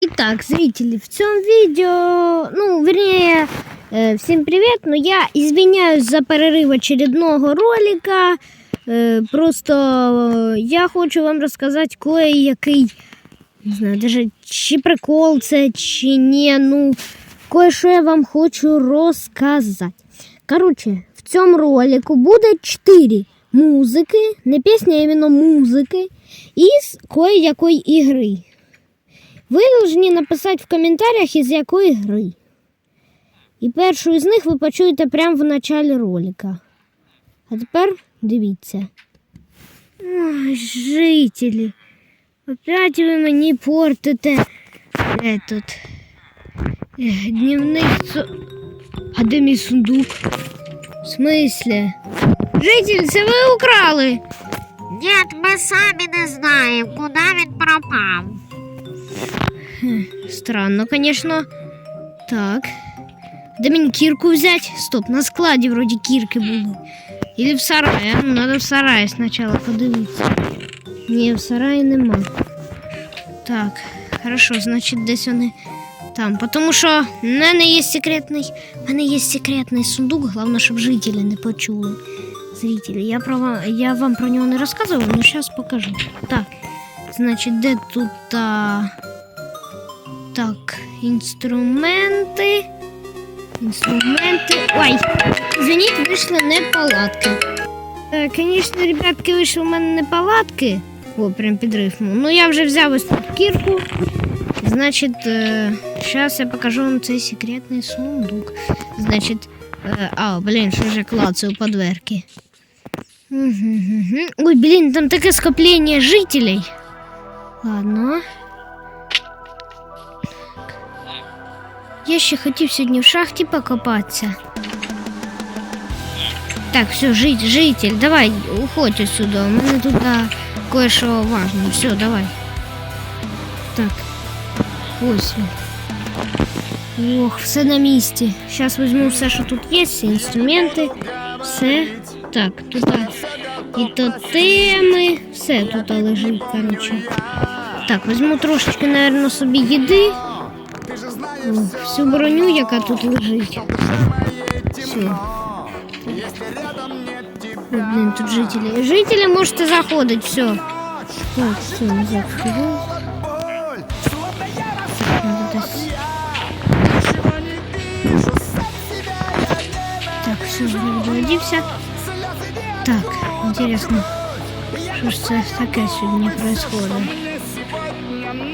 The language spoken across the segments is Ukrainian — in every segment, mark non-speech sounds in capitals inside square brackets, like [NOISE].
Итак, зрители, в цьому видео, ну, вернее, э, всем привет, но я извиняюсь за перерыв очередного ролика. Э, просто э, я хочу вам розказати кое-який, не знаю, даже чи прикол це, чи ні, ну, кое-що я вам хочу розказати. Короче, в цьому ролику буде 4 музики, не пісня, а іменно музики, із кое-якої ігри. Ви повинні написати в коментарях, із якої гри. І першу з них ви почуєте прямо в началі ролика. А тепер дивіться. Ой, жителі. Опять ви мені портите этот дневний со... А де мій сундук? В смислі? Жителі, це ви украли? Нет, ми самі не знаємо, куди він пропав. Странно, конечно. Так. Де мені кірку взять? Стоп, на складі вроді кірки були. Или в сараї. Ну, надо в сараї спочатку подивитися. Ні, в сараї нема. Так, хорошо, значить десь вони там. Потому що в мене є секретний. В мене є секретний сундук, головне, щоб жителі не почули. Зрителі, я, про, ва- я вам про нього не розказував, але зараз покажу. Так, значить, де тут. А... Так, інструменти. Інструменти. Ой, извините, вийшли неполадки. Е, Звісно, ребятки, вийшли у мене неполадки. О, прям під рифму. Ну, я вже взяв ось тут кірку. Значить, зараз я покажу вам цей секретний сундук. Значить, е, а, блін, що ж я клацаю по дверки. Ой, блін, там таке скоплення жителей. Ладно. Я ще хотів сьогодні в шахті покопатися. Так, все, жить, житель, давай, уходь отсюда. У мене тут а, кое-що важне. Все, давай. Так. Ось він. Ох, все на місці. Зараз візьму все, що тут є, всі інструменти. Все. Так, тут а, і тотеми. Все тут а, лежить, коротше. Так, візьму трошечки, наверное, собі їди. Всю броню, яка тут лежить. Все. Блин, тут жители. Жители можете заходить, все. Так, все, назад вперед. Так, все, вроде Так, интересно, что ж це таке сьогодні происходит?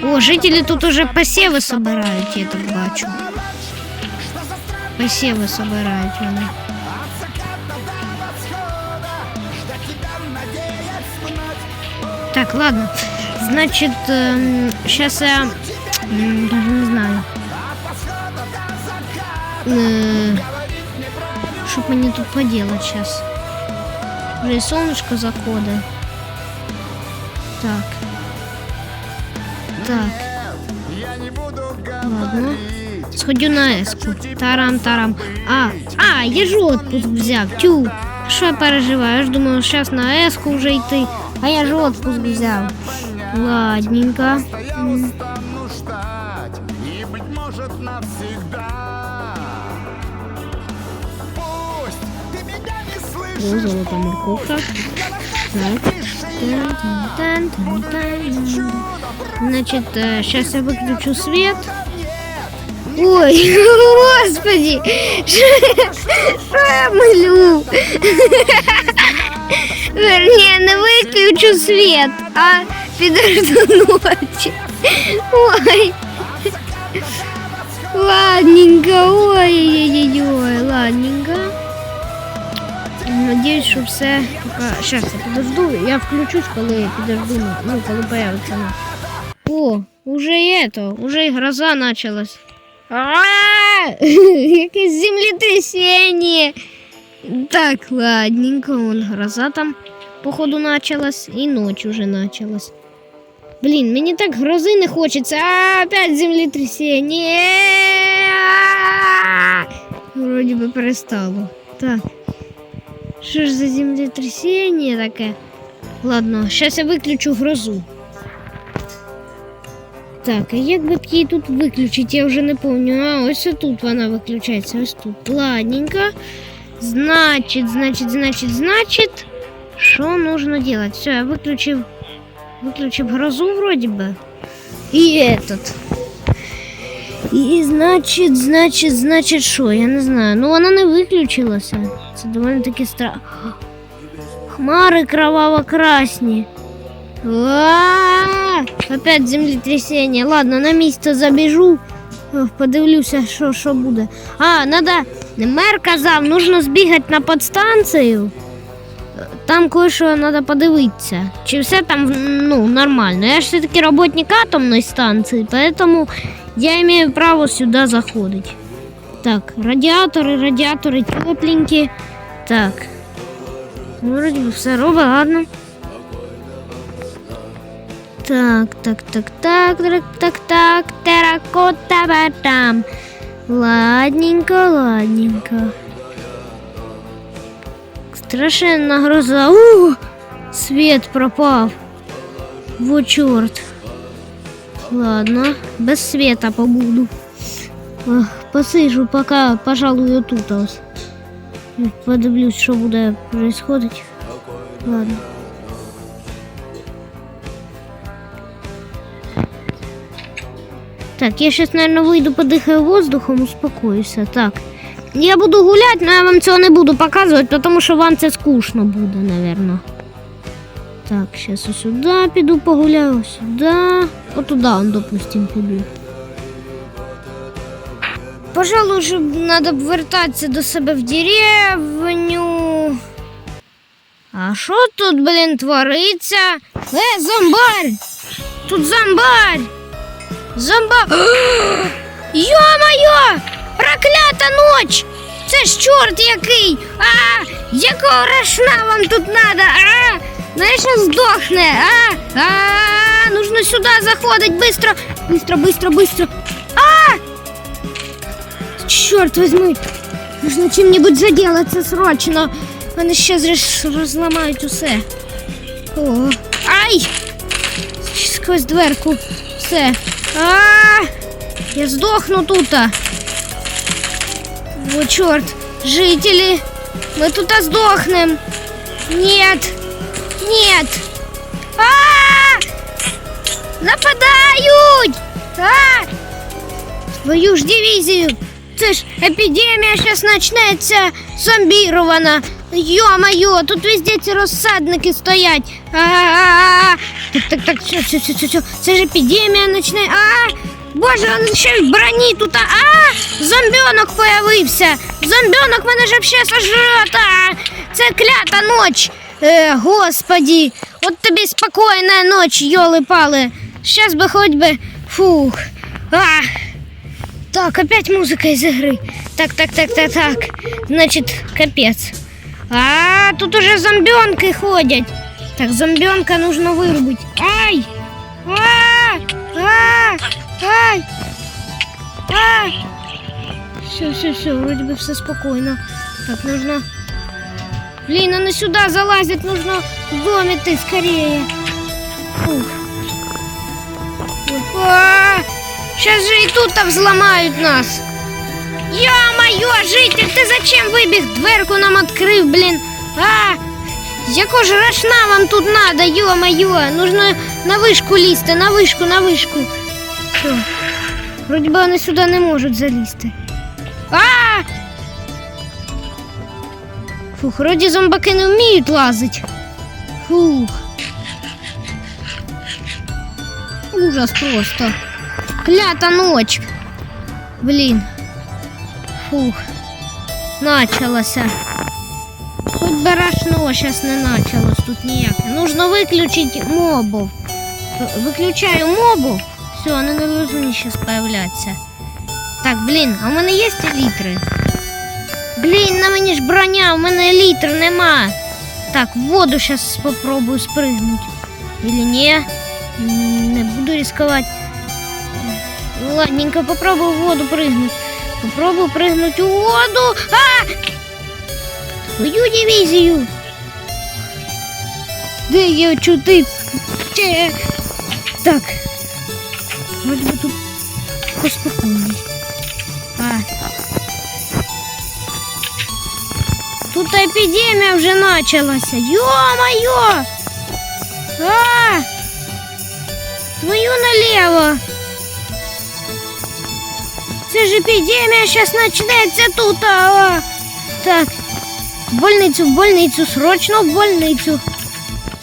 О, жители тут уже посевы собирают, я так бачу. Посевы собирают вони. Так, ладно. Значит, сейчас я м, даже не знаю. Э, мне тут поделать сейчас? Уже солнышко заходит. Так. Так. Ладно. Сходю на еску. Тарам-тарам. А, а, я ж отпуск взяв. Тю. Що я переживаю? Я ж думаю, зараз на еску вже йти. А я ж отпуск взяв. Ладненько. О, золота морковка. Так. Значит, сейчас я выключу свет. Ой, [LAUGHS] господи, что я молю? Вернее, не выключу свет, а подожду ночи. Ой. Ладненько, ой-ой-ой, ладненько. Надіюсь, що все. Щас я подожду. Я включусь, коли підожду. Ну, коли появиться. О, уже это, уже і гроза началась. [LAUGHS] Якесь землетрясение. Так, ладненько, вон гроза там, походу, началась, і ночь уже началась. Блін, мені так грози не хочеться. А, опять землетрясение. А, Вроді би перестало. Так. Що ж за землетрясение таке? Ладно, сейчас я выключу грозу. Так, а як би її тут виключити, я вже не пам'ятаю. А, ось тут вона виключається, ось тут. Ладненько. Значить, значить, значить, значить. Що нужно делать? Все, я выключив, выключив грозу вроде бы. И этот. І значить, значить, значить, що? Я не знаю. Ну вона не виключилася. Це доволі таки страшно. Хмари кроваво-красні. А, Опять землетрясение. Ладно, на місце забіжу. Ох, Подивлюся, що, що буде. А, надо. Мер казав, нужно збігати на подстанцію. Там кое-що треба подивитися. Чи все там ну, нормально. Я ж все-таки работник атомної станції, поэтому я имею право сюди заходити. Так, радіатори, радіатори тепленькі. Так. Ну, вроді би все робить, ладно. Так, так, так, так, так, так, так, теракота батам. Ладненько, ладненько. Страшенна гроза. У! Свет пропав. Во чорт. Ладно, без света побуду. Посижу, пока, пожалуй, тут. Подивлюсь, що буде происходить. Ладно. Так, я сейчас, наверное, выйду, подыхаю воздухом, успокоюся. Так. Я буду гулять, но я вам цього не буду показувати, тому що вам це скучно буде, наверное. Так, я сюди піду погуляю, сюди. От туди, он, допустим, піду. Пожалуй, вже треба б вертатися до себе в деревню. А що тут, блін, твориться? Е, зомбарь! Тут зомбарь! Зомба. [GASPS] Йо-моє! Проклята ноч! Це ж чорт який! А! Якого рашна вам тут надо? А! Знаєш, здохне! А! А! Нужно сюди заходить! Быстро! Быстро, быстро, быстро! А! Черт возьми! Нужно чим-нибудь заделаться срочно! Вони ще зреш- розламають усе. О! Ай! Сквозь дверку. Все. А! Я сдохну тут. О, черт. Жители, мы тут сдохнем. Нет. Нет. А! Нападают! А! Твою ж дивізію! Це ж епідемія зараз почнеться зомбірована. Йо-моє, тут везде ці розсадники стоять. А-а-а. Так, так, так, все, все, все, все, все. Це ж епідемія почне. А! Боже, він ще й в броні тут. А! Зомбіонок появився. Зомбіонок мене ж взагалі сожрет. А! Це клята ноч. Е, господі, от тобі спокійна ноч, йоли-пали. Щас би хоч би. Фух. А! Так, опять музыка из игры. Так, так, так, так, так. Значит, капец. А, тут уже зомбенки ходять. Так, зомбенка нужно вырубить. Ай! А! А! Ай! А! Все, все, все, вроде бы все спокойно. Так, нужно... Блин, она сюда залазит, нужно в доме ты скорее. Фух. Опа! Сейчас же и тут там взломают нас. Ё-моё, житель, ты зачем выбег? Дверку нам открыв, блин. А, яко ж рашна вам тут надо, ё-моё. Нужно на вышку лізти, на вышку, на вышку. Все. Вроде бы вони сюди не можуть залізти. Фух, вроді зомбаки не вміють лазити. Фух. Ужас просто. Клята ночь. Блин. Фух. Началося. Хоть би рашно сейчас не началось тут ніяк. Нужно выключить мобов. В- Выключаю мобов. Все, вони не должны сейчас появляться. Так, блін, а у мене є елітри? Блін, на мені ж броня, у мене елітр нема. Так, в воду сейчас попробую спрыгнуть. Или не? М, Не буду рисковать. Ну, ладненько, попробую в воду прыгнуть. Попробую прыгнуть в воду. А! Твою дивизию. Де є чути? Че? Так. Вроде би тут поспокійніше. Тут епідемія вже почалася. Йо-моє! А! Твою налево! Це ж епідемія зараз почнеться тут. А! Так. В больницю, в больницю, срочно в больницю.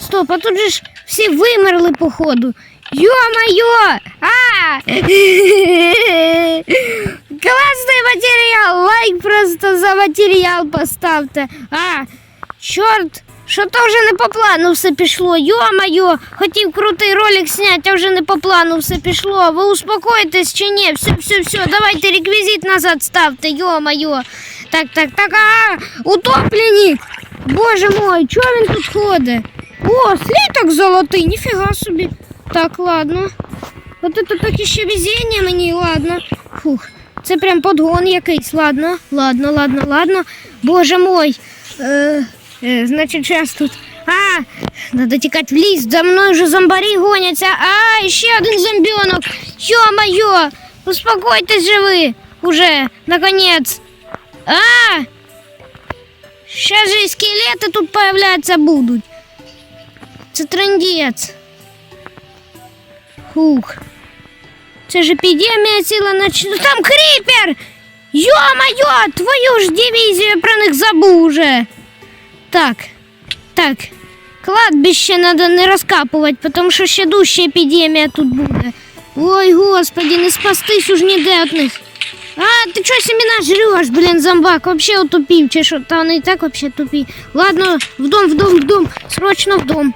Стоп, а тут же ж всі вимерли, походу. Ё-моё! А! [LAUGHS] Классный материал! Лайк просто за матеріал поставте. А! Чорт! Що то вже не по плану все пішло. Йо-моє! Хотів крутий ролик зняти, а вже не по плану все пішло. Ви успокоїтесь чи ні? Все, все, все, давайте реквізит назад ставте, йо-моє. Так, так, так, а, утопленник! Боже мой, чого він тут ходить? О, сліток золотий, ніфіга собі. Так, ладно. От це так іще везіння мені, ладно. Фух, це прям подгон якийсь. Ладно, ладно, ладно, ладно. Боже мой. Е, е, значить, зараз тут. А, надо тікати в ліс, за мною вже зомбарі гоняться. А, ще один зомбіонок. Ё-моё, успокойтесь же ви уже, наконец. А! Сейчас же и скелеты тут появляться будут. Це трендець. Хух. Це ж епідемія ціла нач... Ну, Там кріпер! Йо-моє, твою ж дивізію про них забув уже. Так, так. Кладбище надо не розкапувати, тому що ще дужча епідемія тут буде. Ой, господи, не спастись уж ніде від них. А, ты что семена жрешь, блин, зомбак? Вообще утупил, че что? Да он и так вообще тупи. Ладно, в дом, в дом, в дом. Срочно в дом.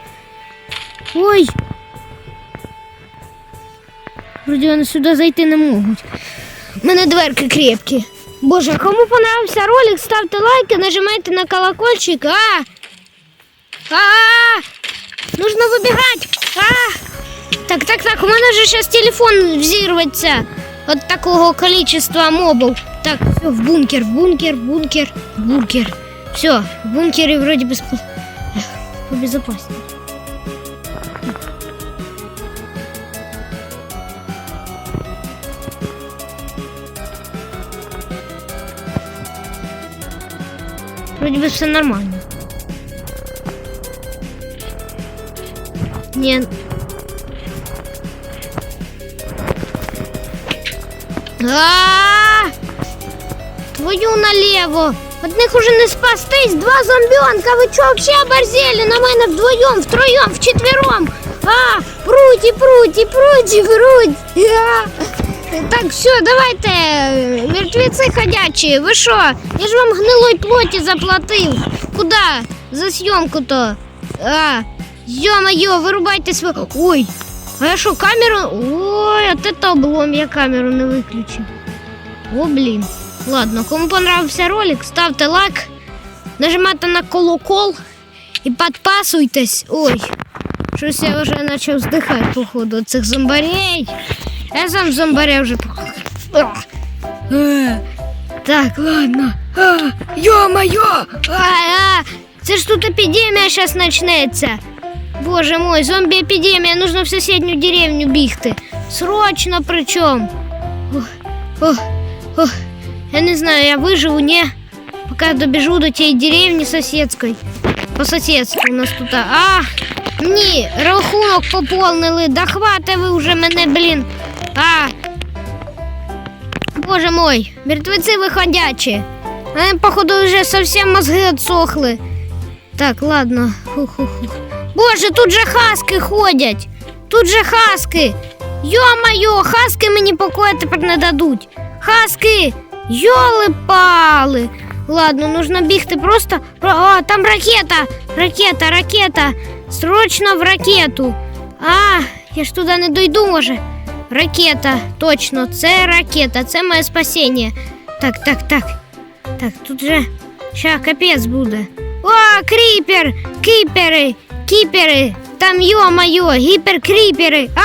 Ой. Вроде вони сюди зайти не можуть. У мене дверки крепкі. Боже, кому понравився ролик, ставте лайки, нажимайте на колокольчик. А! А! Нужно выбегать. А! Так, так, так, у мене же сейчас телефон взірветься от такого количества мобов. Так, все, в бункер, в бункер, в бункер, в бункер. Все, в бункере вроде бы спо- Эх, побезопаснее. Вроде бы все нормально. Нет. А! Твою налево. Одних уже не спастись, два зомбionка. Ви чого вообще оборзели на мене вдвоєм, втроєм, вчетвером? А, пруті, пруті, пруті, пруті. А. Так, все, давайте, мертвеці ходячі, ви що? Я ж вам гнилой плоті заплатив. Куда? За зйомку-то. А, ё-моё, вирубайте свою. Ой, а я що, камеру? Ой, от это облом, я камеру не виключив. О, блін. Ладно, кому понравився ролик, ставте лайк, нажимайте на колокол і підписуйтесь. Ой, щось я вже почав здихати, походу, від цих зомбарей. Я сам зомбаря вже. Ах. Е, Так, ладно. А, Ё-моё! А, а, це ж тут епідемія зараз почнеться. Боже мой, зомбі-епідемія, нужно в сусідню деревню бігти. Срочно причому. Ох, ох, ох. Я не знаю, я выживу, не. Пока добежу до тієї деревні сусідської. По сусідству у нас тут. А, ні, рахунок поповнили. Да хватить ви вже мене, блін. А. Боже мой, мертвеці виходячі. Вони, походу, вже совсем мозги отсохли. Так, ладно. Фу-ху-ху. Боже, тут же хаски ходять. Тут же хаски. Йо-моє, хаски мені покоя тепер не дадуть. Хаски! Йоли-пали! Ладно, нужно бігти просто. Про- А, там ракета! Ракета, ракета! Срочно в ракету! А, я ж туди не дойду, може. Ракета, точно, це ракета, це моє спасіння. Так, так, так. Так, тут же. Ща капець буде. О, кріпер! Кіпери! Кіпери! Там ё-моё, гіперкріпери! А,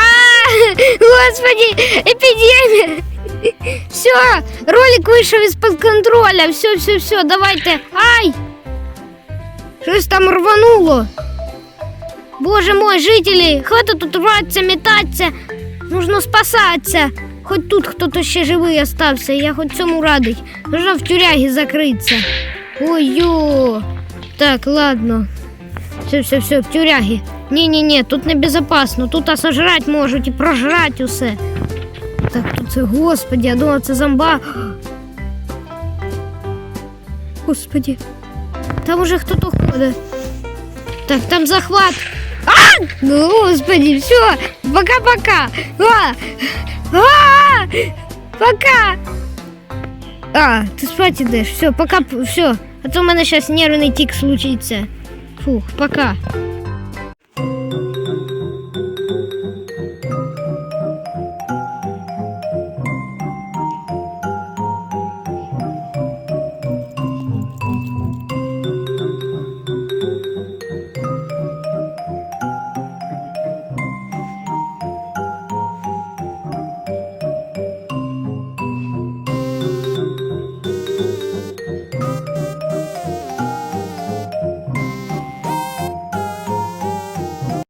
господи, епідемія! Все, ролик вийшов із-під контроля. Все, все, все, давайте. Ай! Щось там рвануло. Боже мой, жителі, хватить тут рватися, метатися. Нужно спасатися. Хоч тут хтось ще живий остався, я хоч цьому радий. Нужно в тюрягі закритися. Ой-ё. Так, ладно. Все, все, все, в тюрягі. Ні-ні-ні, тут небезопасно, тут а сожрать можуть і прожрать усе. Так, тут це, господи, я думала, це зомба. Господи. Там уже хто-то ходить. Так, там захват. А! Ну, господи, все, пока-пока. А! А! Пока. А, ти спать ідеш. Все, пока, все. А то в мене зараз нервний тік случиться. Фух, пока.